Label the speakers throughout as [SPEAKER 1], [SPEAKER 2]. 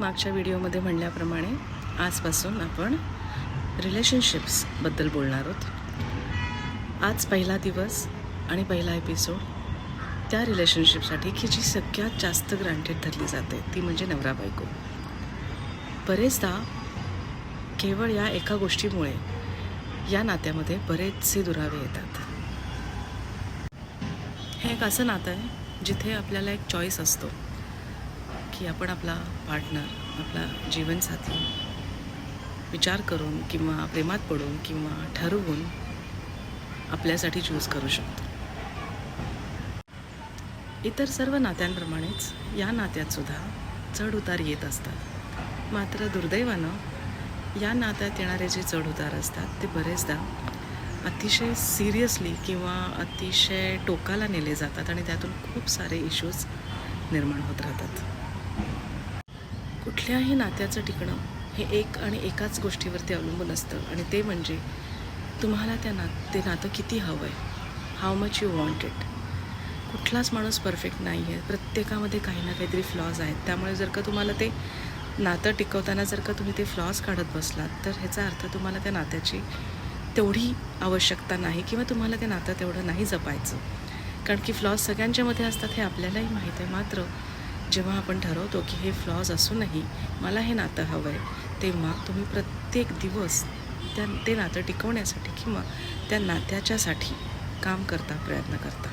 [SPEAKER 1] मागच्या व्हिडिओमध्ये म्हणल्याप्रमाणे आजपासून आपण रिलेशनशिप्सबद्दल बोलणार आहोत. आज पहिला दिवस आणि पहिला एपिसोड त्या रिलेशनशिपसाठी की जी सगळ्यात जास्त ग्रांटेड धरली जाते. ती म्हणजे नवरा बायको. बरेचदा केवळ या एका गोष्टीमुळे या नात्यामध्ये बरेचसे दुरावे येतात. हे एक असं नातं आहे जिथे आपल्याला एक चॉईस असतो. की आपण आपला पार्टनर आपला जीवनसाथी विचार करून किंवा प्रेमात पडून किंवा ठरवून आपल्यासाठी चूज करू शकतो. इतर सर्व नात्यांप्रमाणेच या नात्यातसुद्धा चढउतार चढ उतार येत असतात. मात्र दुर्दैवानं या नात्यात येणारे जे चढउतार असतात ते बरेचदा अतिशय सिरियसली किंवा अतिशय टोकाला नेले जातात आणि त्यातून खूप सारे इश्यूज निर्माण होत राहतात. कुठल्याही नात्याचं टिकणं हे एक आणि एकाच गोष्टीवरती अवलंबून असतं. आणि ते म्हणजे तुम्हाला त्या ना ते नातं किती हवं आहे how much you want it कुठलाच माणूस परफेक्ट नाही आहे प्रत्येकामध्ये काही ना काहीतरी फ्लॉज आहेत. त्यामुळे जर का तुम्हाला ते नातं टिकवताना जर का तुम्ही ते फ्लॉज काढत बसलात तर ह्याचा अर्थ तुम्हाला त्या नात्याची तेवढी आवश्यकता नाही किंवा तुम्हाला ते नातं तेवढं नाही जपायचं. कारण की फ्लॉज सगळ्यांच्यामध्ये असतात हे आपल्यालाही माहीत आहे. मात्र जेव्हा आपण ठरवतो की हे फ्लॉज असूनही मला हे नातं हवं आहे तेव्हा तुम्ही प्रत्येक दिवस त्या ते नातं टिकवण्यासाठी किंवा त्या नात्याच्यासाठी काम करता प्रयत्न करता.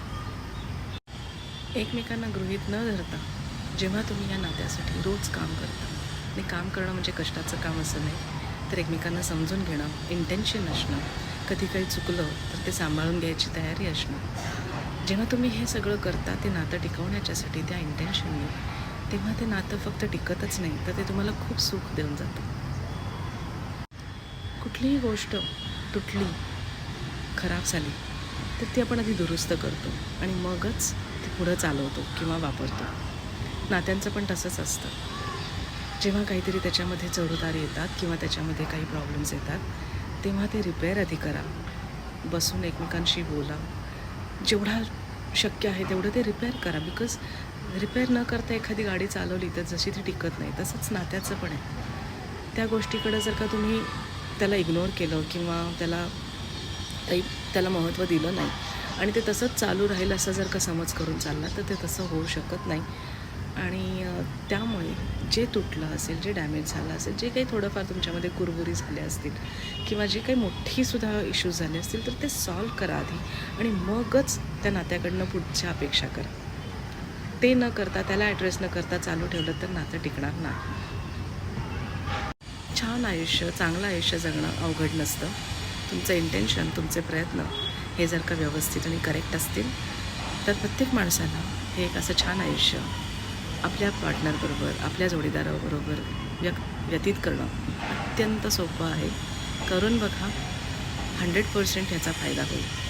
[SPEAKER 1] एकमेकांना गृहीत न धरता जेव्हा तुम्ही या नात्यासाठी रोज काम करता आणि काम करणं म्हणजे कष्टाचं काम असं नाही तर एकमेकांना समजून घेणं इंटेन्शन असणं कधी काही चुकलं तर ते सांभाळून घ्यायची तयारी असणं जेव्हा तुम्ही हे सगळं करता ते नातं टिकवण्याच्यासाठी त्या इंटेन्शनने तेव्हा ते नातं फक्त टिकतच नाही तर ते तुम्हाला खूप सुख देऊन जातं. कुठलीही गोष्ट तुटली खराब झाली तर ती आपण आधी दुरुस्त करतो आणि मगच ती पुढं चालवतो किंवा वापरतो. नात्यांचं पण तसंच असतं. जेव्हा काहीतरी त्याच्यामध्ये चढउतार येतात किंवा त्याच्यामध्ये काही प्रॉब्लेम्स येतात तेव्हा ते रिपेअर आधी करा. बसून एकमेकांशी बोला. जेवढा शक्य आहे तेवढं ते रिपेअर करा. बिकॉज रिपेअर न करता एखादी गाडी चालवली तर जशी ती टिकत नाही तसंच नात्याचं पण आहे. त्या गोष्टीकडं जर का तुम्ही त्याला इग्नोर केलं किंवा त्याला काही त्याला महत्त्व दिलं नाही आणि ते तसंच चालू राहील असं जर का समज करून चालला तर ते तसं होऊ शकत नाही. आणि त्यामुळे जे तुटलं असेल जे डॅमेज झालं असेल जे काही थोडंफार तुमच्यामध्ये कुरबुरी झाल्या असतील किंवा जे काही मोठीसुद्धा इश्यूज झाले असतील तर ते सॉल्व करा आधी आणि मगच त्या नात्याकडनं पुढच्या अपेक्षा करा. ते न करता त्याला ॲड्रेस न करता चालू ठेवलं तर नातं टिकणार नाही छान आयुष्य चांगलं आयुष्य जगणं अवघड नसतं. तुमचं इंटेन्शन तुमचे प्रयत्न हे जर का व्यवस्थित आणि करेक्ट असतील तर प्रत्येक माणसाला हे एक असं छान आयुष्य आपल्या पार्टनरबरोबर आपल्या जोडीदाराबरोबर व्यक व्यतीत करणं अत्यंत सोपं आहे. करून बघा हंड्रेड पर्सेंट ह्याचा फायदा होईल.